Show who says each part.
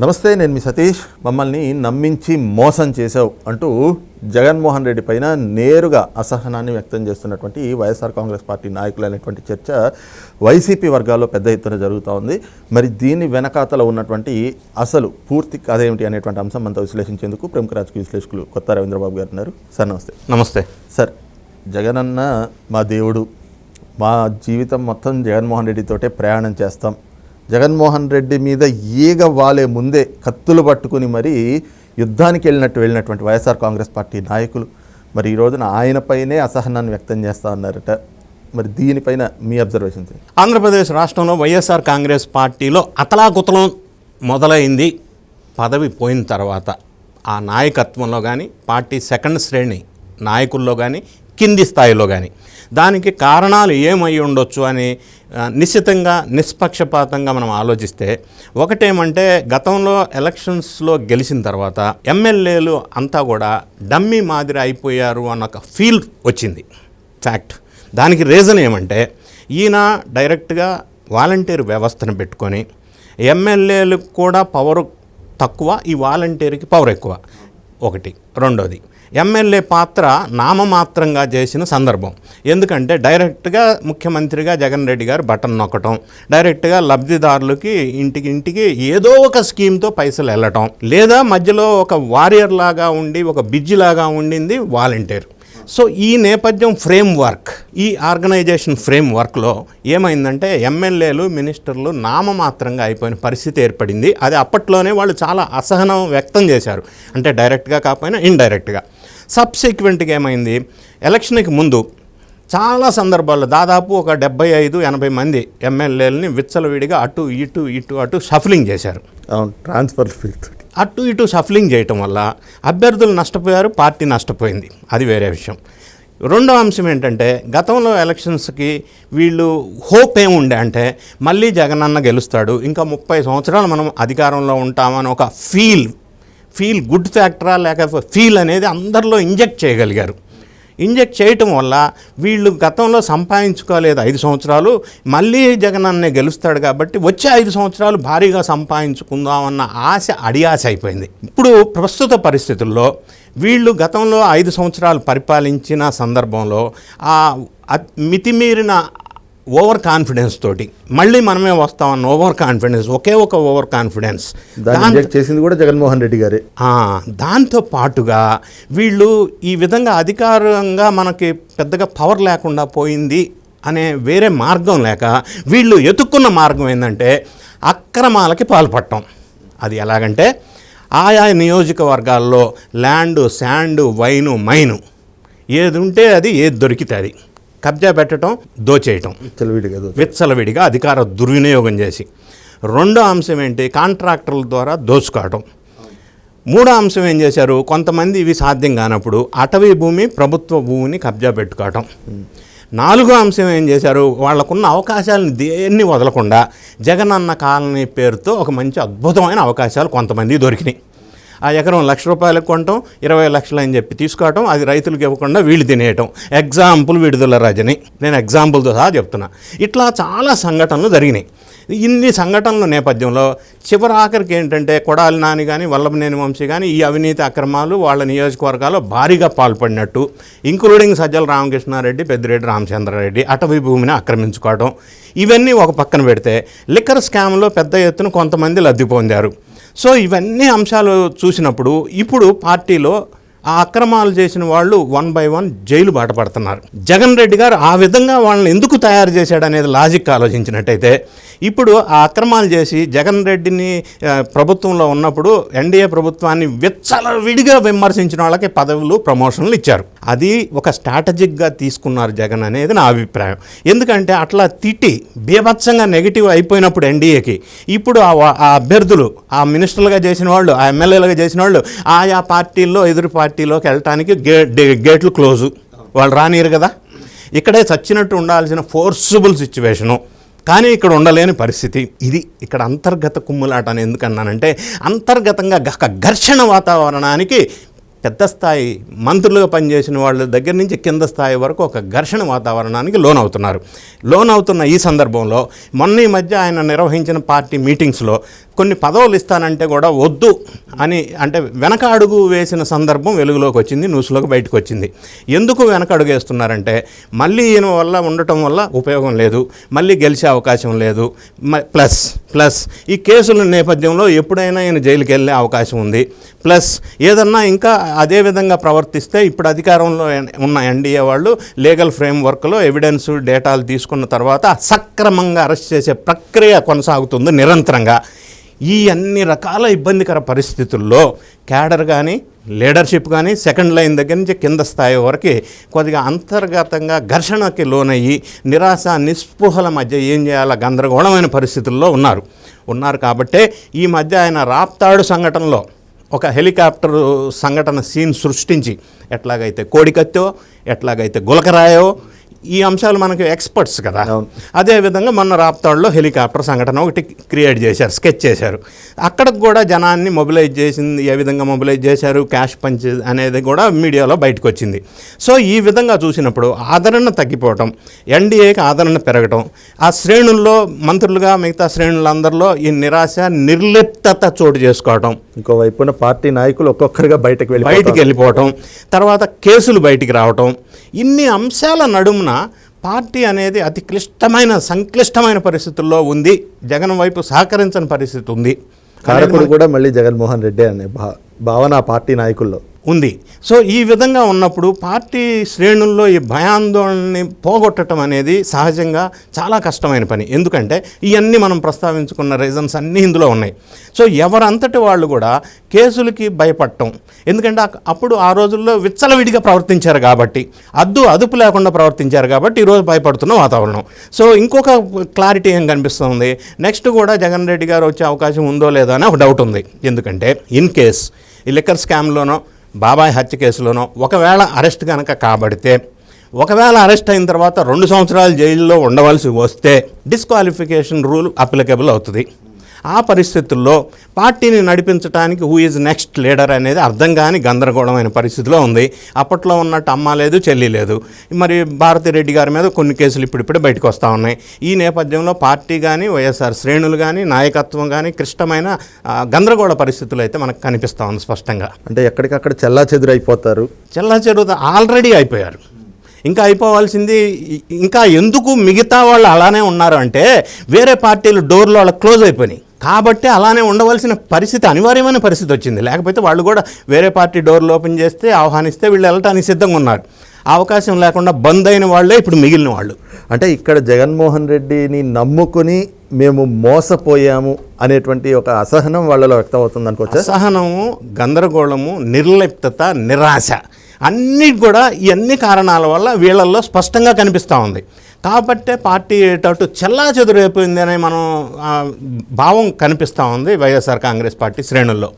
Speaker 1: నమస్తే నేను మీ సతీష్. మమ్మల్ని నమ్మించి మోసం చేశావు అంటూ జగన్మోహన్ రెడ్డి పైన నేరుగా అసహనాన్ని వ్యక్తం చేస్తున్నటువంటి వైఎస్ఆర్ కాంగ్రెస్ పార్టీ నాయకులు అనేటువంటి చర్చ వైసీపీ వర్గాల్లో పెద్ద ఎత్తున జరుగుతూ ఉంది. మరి దీని వెనకాతల ఉన్నటువంటి అసలు పూర్తి కథ ఏమిటి అనేటువంటి అంశం మనతో విశ్లేషించేందుకు ప్రముఖ రాజకీయ విశ్లేషకులు కొత్త రవీంద్రబాబు గారు ఉన్నారు. సార్ నమస్తే.
Speaker 2: నమస్తే.
Speaker 1: సార్ జగనన్న మా దేవుడు. మా జీవితం మొత్తం జగన్మోహన్ రెడ్డితోటే ప్రయాణం చేస్తాం. జగన్మోహన్ రెడ్డి మీద ఈగ వాలే ముందే కత్తులు పట్టుకుని మరీ యుద్ధానికి వెళ్ళినట్టు వెళ్ళినటువంటి వైఎస్ఆర్ కాంగ్రెస్ పార్టీ నాయకులు. మరి ఈ రోజున ఆయనపైనే అసహనాన్ని వ్యక్తం చేస్తా ఉన్నారట మరి దీనిపైన మీ అబ్జర్వేషన్
Speaker 2: ఆంధ్రప్రదేశ్ రాష్ట్రంలో వైఎస్ఆర్ కాంగ్రెస్ పార్టీలో అతలాకుతలం మొదలైంది పదవి పోయిన తర్వాత. ఆ నాయకత్వంలో కానీ పార్టీ సెకండ్ శ్రేణి నాయకుల్లో కానీ కింది స్థాయిలో కానీ దానికి కారణాలు ఏమై ఉండొచ్చు అని నిశ్చితంగా నిష్పక్షపాతంగా మనం ఆలోచిస్తే ఒకటేమంటే గతంలో ఎలక్షన్స్లో గెలిచిన తర్వాత ఎమ్మెల్యేలు అంతా కూడా డమ్మీ మాదిరి అయిపోయారు అన్న ఒక ఫీల్ వచ్చింది. ఫ్యాక్ట్. దానికి రీజన్ ఏమంటే ఈయన డైరెక్ట్గా వాలంటీర్ వ్యవస్థను పెట్టుకొని ఎమ్మెల్యేలకు కూడా పవర్ తక్కువ ఈ వాలంటీర్కి పవర్ ఎక్కువ. ఒకటి. రెండోది ఎమ్మెల్యే పాత్ర నామమాత్రంగా చేసిన సందర్భం. ఎందుకంటే డైరెక్ట్గా ముఖ్యమంత్రిగా జగన్ రెడ్డి గారు బటన్ నొక్కటం డైరెక్ట్గా లబ్ధిదారులకి ఇంటికి ఇంటికి ఏదో ఒక స్కీమ్తో పైసలు వెళ్ళటం లేదా మధ్యలో ఒక వారియర్ లాగా ఉండి ఒక బిజ్జిలాగా ఉండింది వాలంటీర్. సో ఈ నేపథ్యం ఫ్రేమ్ వర్క్ ఈ ఆర్గనైజేషన్ ఫ్రేమ్ వర్క్లో ఏమైందంటే ఎమ్మెల్యేలు మినిస్టర్లు నామమాత్రంగా అయిపోయిన పరిస్థితి ఏర్పడింది. అది అప్పట్లోనే వాళ్ళు చాలా అసహనం వ్యక్తం చేశారు. అంటే డైరెక్ట్గా కాకపోయినా ఇండైరెక్ట్గా. సబ్సిక్వెంట్గా ఏమైంది? ఎలక్షన్కి ముందు చాలా సందర్భాల్లో దాదాపు ఒక డెబ్బై ఐదు ఎనభై మంది ఎమ్మెల్యేలని విచ్చలవిడిగా అటు ఇటు ఇటు అటు షఫలింగ్ చేశారు.
Speaker 1: అవును ట్రాన్స్ఫర్ ఫీల్డ్.
Speaker 2: అటు ఇటు షఫలింగ్ చేయటం వల్ల అభ్యర్థులు నష్టపోయారు పార్టీ నష్టపోయింది. అది వేరే విషయం. రెండో అంశం ఏంటంటే గతంలో ఎలక్షన్స్కి వీళ్ళు హోప్ ఏముండే అంటే మళ్ళీ జగనన్న గెలుస్తాడు. ఇంకా ముప్పై సంవత్సరాలు మనం అధికారంలో ఉంటామని ఒక ఫీల్ ఫీల్ గుడ్ ఫ్యాక్టరా లేకపోతే ఫీల్ అనేది అందరిలో ఇంజెక్ట్ చేయగలిగారు. ఇంజెక్ట్ చేయటం వల్ల వీళ్ళు గతంలో సంపాదించుకోలేదు ఐదు సంవత్సరాలు మళ్ళీ జగన్ అన్నే గెలుస్తాడు కాబట్టి వచ్చే ఐదు సంవత్సరాలు భారీగా సంపాదించుకుందామన్న ఆశ అడియాశ అయిపోయింది. ఇప్పుడు ప్రస్తుత పరిస్థితుల్లో వీళ్ళు గతంలో ఐదు సంవత్సరాలు పరిపాలించిన సందర్భంలో ఆ అత్- మితిమీరిన ఓవర్ కాన్ఫిడెన్స్ తోటి. మళ్ళీ మనమే వస్తామన్న ఓవర్ కాన్ఫిడెన్స్ ఒకే ఒక ఓవర్ కాన్ఫిడెన్స్
Speaker 1: చేసింది కూడా జగన్మోహన్ రెడ్డి గారే.
Speaker 2: దాంతో పాటుగా వీళ్ళు ఈ విధంగా అధికారంగా మనకి పెద్దగా పవర్ లేకుండా పోయింది అనే వేరే మార్గం లేక వీళ్ళు ఎతుక్కున్న మార్గం ఏంటంటే అక్రమాలకి పాల్పడటం. అది ఎలాగంటే ఆయా నియోజకవర్గాల్లో ల్యాండ్ శాండ్ వైను మైను. ఏది ఉంటే అది ఏది దొరికితే అది. కబ్జా పెట్టడం దోచేయటం.
Speaker 1: చెలవిడిగా దోచ-
Speaker 2: విచ్చలవిడిగా అధికార దుర్వినియోగం చేసి. రెండో అంశం ఏంటి? కాంట్రాక్టర్ల ద్వారా దోచుకోవటం. మూడో అంశం ఏం చేశారు? కొంతమంది ఇవి సాధ్యం కానప్పుడు అటవీ భూమి ప్రభుత్వ భూమిని కబ్జా పెట్టుకోవటం. నాలుగో అంశం ఏం చేశారు? వాళ్ళకున్న అవకాశాలను దేన్ని వదలకుండా జగనన్న కాలనీ పేరుతో ఒక మంచి అద్భుతమైన అవకాశాలు కొంతమంది దొరికినాయి. ఆ ఎకరం లక్ష రూపాయలకు కొనటం ఇరవై లక్షలు అని చెప్పి తీసుకోవటం అది రైతులకు ఇవ్వకుండా వీళ్ళు తినేయటం. ఎగ్జాంపుల్ విడుదల రజని. నేను ఎగ్జాంపుల్తో సహా చెప్తున్నా. ఇట్లా చాలా సంఘటనలు జరిగినాయి. ఇన్ని సంఘటనల నేపథ్యంలో చివరి ఆఖరికి ఏంటంటే కొడాలి నాని కానీ వల్లభనేని వంశీ కానీ ఈ అవినీతి అక్రమాలు వాళ్ళ నియోజకవర్గాల్లో భారీగా పాల్పడినట్టు ఇంక్లూడింగ్ సజ్జల రామకృష్ణారెడ్డి పెద్దిరెడ్డి రామచంద్రారెడ్డి అటవీ భూమిని ఆక్రమించుకోవడం ఇవన్నీ ఒక పక్కన పెడితే లిక్కర్ స్కామ్లో పెద్ద ఎత్తున కొంతమంది లబ్ధి పొందారు. సో ఇవన్నీ అంశాలు చూసినప్పుడు ఇప్పుడు పార్టీలో ఆ అక్రమాలు చేసిన వాళ్ళు వన్ బై వన్ జైలు బాట పడుతున్నారు. జగన్ రెడ్డి గారు ఆ విధంగా వాళ్ళని ఎందుకు తయారు చేశాడు అనేది లాజిక్ ఆలోచించినట్టయితే ఇప్పుడు ఆ అక్రమాలు చేసి జగన్ రెడ్డిని ప్రభుత్వంలో ఉన్నప్పుడు ఎన్డీఏ ప్రభుత్వాన్ని విచ్చలవిడిగా విమర్శించిన వాళ్ళకి పదవులు ప్రమోషన్లు ఇచ్చారు. అది ఒక స్ట్రాటజిక్గా తీసుకున్నారు జగన్ అనేది నా అభిప్రాయం. ఎందుకంటే అట్లా తిట్టి బీభత్సంగా నెగిటివ్ అయిపోయినప్పుడు ఎన్డీఏకి ఇప్పుడు ఆ అభ్యర్థులు ఆ మినిస్టర్లుగా చేసిన వాళ్ళు ఆ ఎమ్మెల్యేలుగా చేసిన వాళ్ళు ఆయా పార్టీల్లో ఎదురు పార్టీలోకి వెళ్ళటానికి గే గేట్లు క్లోజు. వాళ్ళు రానియరు కదా. ఇక్కడే చచ్చినట్టు ఉండాల్సిన ఫోర్సుబుల్ సిచ్యువేషను. కానీ ఇక్కడ ఉండలేని పరిస్థితి. ఇది ఇక్కడ అంతర్గత కుమ్ములాట అని ఎందుకన్నానంటే అంతర్గతంగా ఘర్షణ వాతావరణానికి పెద్ద స్థాయి మంత్రులుగా పనిచేసిన వాళ్ళ దగ్గర నుంచి కింద స్థాయి వరకు ఒక ఘర్షణ వాతావరణానికి లోనవుతున్నారు. లోనవుతున్న ఈ సందర్భంలో మొన్న ఈ మధ్య ఆయన నిర్వహించిన పార్టీ మీటింగ్స్లో కొన్ని పదవులు ఇస్తానంటే కూడా వద్దు అని అంటే వెనక అడుగు వేసిన సందర్భం వెలుగులోకి వచ్చింది న్యూస్లోకి బయటకు వచ్చింది. ఎందుకు వెనక అడుగు వేస్తున్నారంటే మళ్ళీ ఈయన వల్ల ఉండటం వల్ల ఉపయోగం లేదు మళ్ళీ గెలిచే అవకాశం లేదు ప్లస్ ప్లస్ ఈ కేసుల నేపథ్యంలో ఎప్పుడైనా ఈయన జైలుకి వెళ్ళే అవకాశం ఉంది ప్లస్ ఏదన్నా ఇంకా అదే విధంగా ప్రవర్తిస్తే ఇప్పుడు అధికారంలో ఉన్న ఎన్డీఏ వాళ్ళు లీగల్ ఫ్రేమ్వర్క్లో ఎవిడెన్స్ డేటాలు తీసుకున్న తర్వాత సక్రమంగా అరెస్ట్ చేసే ప్రక్రియ కొనసాగుతుంది నిరంతరంగా. ఈ అన్ని రకాల ఇబ్బందికర పరిస్థితుల్లో క్యాడర్ కానీ లీడర్షిప్ కానీ సెకండ్ లైన్ దగ్గర నుంచి కింద స్థాయి వరకు కొద్దిగా అంతర్గతంగా ఘర్షణకి లోనయ్యి నిరాశ నిస్పృహల మధ్య ఏం చేయాలో గందరగోళమైన పరిస్థితుల్లో ఉన్నారు. ఉన్నారు కాబట్టే ఈ మధ్య ఆయన రాప్తాడు సంఘటనలో ఒక హెలికాప్టర్ సంఘటన సీన్ సృష్టించి ఎట్లాగైతే కోడికత్తో ఎట్లాగైతే గులకరాయో ఈ అంశాలు మనకి ఎక్స్పర్ట్స్ కదా. అదేవిధంగా మొన్న రాప్తాడులో హెలికాప్టర్ సంఘటన ఒకటి క్రియేట్ చేశారు స్కెచ్ చేశారు. అక్కడికి కూడా జనాన్ని మొబిలైజ్ చేసింది ఏ విధంగా మొబిలైజ్ చేశారు క్యాష్ పంచ్ అనేది కూడా మీడియాలో బయటకు వచ్చింది సో ఈ విధంగా చూసినప్పుడు ఆదరణ తగ్గిపోవటం ఎన్డీఏకి ఆదరణ పెరగటం ఆ శ్రేణుల్లో మంత్రులుగా మిగతా శ్రేణులందరిలో ఈ నిరాశ నిర్లిప్తత చోటు చేసుకోవటం
Speaker 1: ఇంకో వైపున పార్టీ నాయకులు ఒక్కొక్కరిగా బయటకు వెళ్ళి
Speaker 2: బయటికి వెళ్ళిపోవటం తర్వాత కేసులు బయటికి రావటం ఇన్ని అంశాల నడుమున పార్టీ అనేది అతి క్లిష్టమైన సంక్లిష్టమైన పరిస్థితుల్లో ఉంది. జగన్ వైపు సహకరించని పరిస్థితి ఉంది.
Speaker 1: కారకుడు కూడా మళ్ళీ జగన్మోహన్ రెడ్డి అనే భా భావన పార్టీ నాయకుల్లో.
Speaker 2: ఉంది. సో ఈ విధంగా ఉన్నప్పుడు పార్టీ శ్రేణుల్లో ఈ భయాందోళనని పోగొట్టడం అనేది సహజంగా చాలా కష్టమైన పని. ఎందుకంటే ఇవన్నీ మనం ప్రస్తావించుకున్న రీజన్స్ అన్నీ ఇందులో ఉన్నాయి. సో ఎవరంతటి వాళ్ళు కూడా కేసులకి భయపడటం. ఎందుకంటే అప్పుడు ఆ రోజుల్లో విచ్చలవిడిగా ప్రవర్తించారు కాబట్టి అద్దు అదుపు లేకుండా ప్రవర్తించారు కాబట్టి ఈరోజు భయపడుతున్న వాతావరణం. సో ఇంకొక క్లారిటీ ఏం కనిపిస్తుంది? నెక్స్ట్ కూడా జగన్ రెడ్డి గారు వచ్చే అవకాశం ఉందో లేదో అని ఒక డౌట్ ఉంది. ఎందుకంటే ఇన్ కేస్ ఈ లిక్కర్ స్కామ్లోనో బాబాయ్ హత్య కేసులోనో ఒకవేళ అరెస్ట్ కనుక కాబడితే ఒకవేళ అరెస్ట్ అయిన తర్వాత రెండు సంవత్సరాలు జైల్లో ఉండవలసి వస్తే డిస్క్వాలిఫికేషన్ రూల్ అప్లికబుల్ అవుతుంది. ఆ పరిస్థితుల్లో పార్టీని నడిపించడానికి హూ ఈజ్ నెక్స్ట్ లీడర్ అనేది అర్థం కాని గందరగోళమైన పరిస్థితిలో ఉంది. అప్పట్లో ఉన్నట్టు అమ్మ లేదు చెల్లి లేదు. మరి భారతిరెడ్డి గారి మీద కొన్ని కేసులు ఇప్పుడిప్పుడే బయటకు వస్తూ ఉన్నాయి. ఈ నేపథ్యంలో పార్టీ కానీ వైఎస్ఆర్ శ్రేణులు కానీ నాయకత్వం కానీ క్లిష్టమైన గందరగోళ పరిస్థితులు అయితే మనకు కనిపిస్తూ ఉంది స్పష్టంగా.
Speaker 1: అంటే ఎక్కడికక్కడ చెల్లా చెదురైపోతారు
Speaker 2: చెల్లా చెరువు ఆల్రెడీ అయిపోయారు. ఇంకా అయిపోవాల్సింది ఇంకా ఎందుకు మిగతా వాళ్ళు అలానే ఉన్నారు అంటే వేరే పార్టీలు డోర్లు వాళ్ళకి క్లోజ్ అయిపోయినాయి. కాబట్టి అలానే ఉండవలసిన పరిస్థితి అనివార్యమైన పరిస్థితి వచ్చింది. లేకపోతే వాళ్ళు కూడా వేరే పార్టీ డోర్లు ఓపెన్ చేస్తే ఆహ్వానిస్తే వీళ్ళు వెళ్ళటానికి సిద్ధంగా ఉన్నారు. అవకాశం లేకుండా బంద్ అయిన వాళ్ళే ఇప్పుడు మిగిలిన వాళ్ళు.
Speaker 1: అంటే ఇక్కడ జగన్మోహన్ రెడ్డిని నమ్ముకుని మేము మోసపోయాము అనేటువంటి ఒక అసహనం వాళ్ళలో వ్యక్తం అవుతుంది అనుకోవచ్చా
Speaker 2: అసహనము గందరగోళము నిర్లిప్తత నిరాశ అన్నీ కూడా ఈ అన్ని కారణాల వల్ల వీళ్ళల్లో స్పష్టంగా కనిపిస్తూ ఉంది. కాబట్టే పార్టీ అటు చెల్లా చెదురైపోయింది అనే మనం భావం కనిపిస్తూ ఉంది వైఎస్ఆర్ కాంగ్రెస్ పార్టీ శ్రేణుల్లో.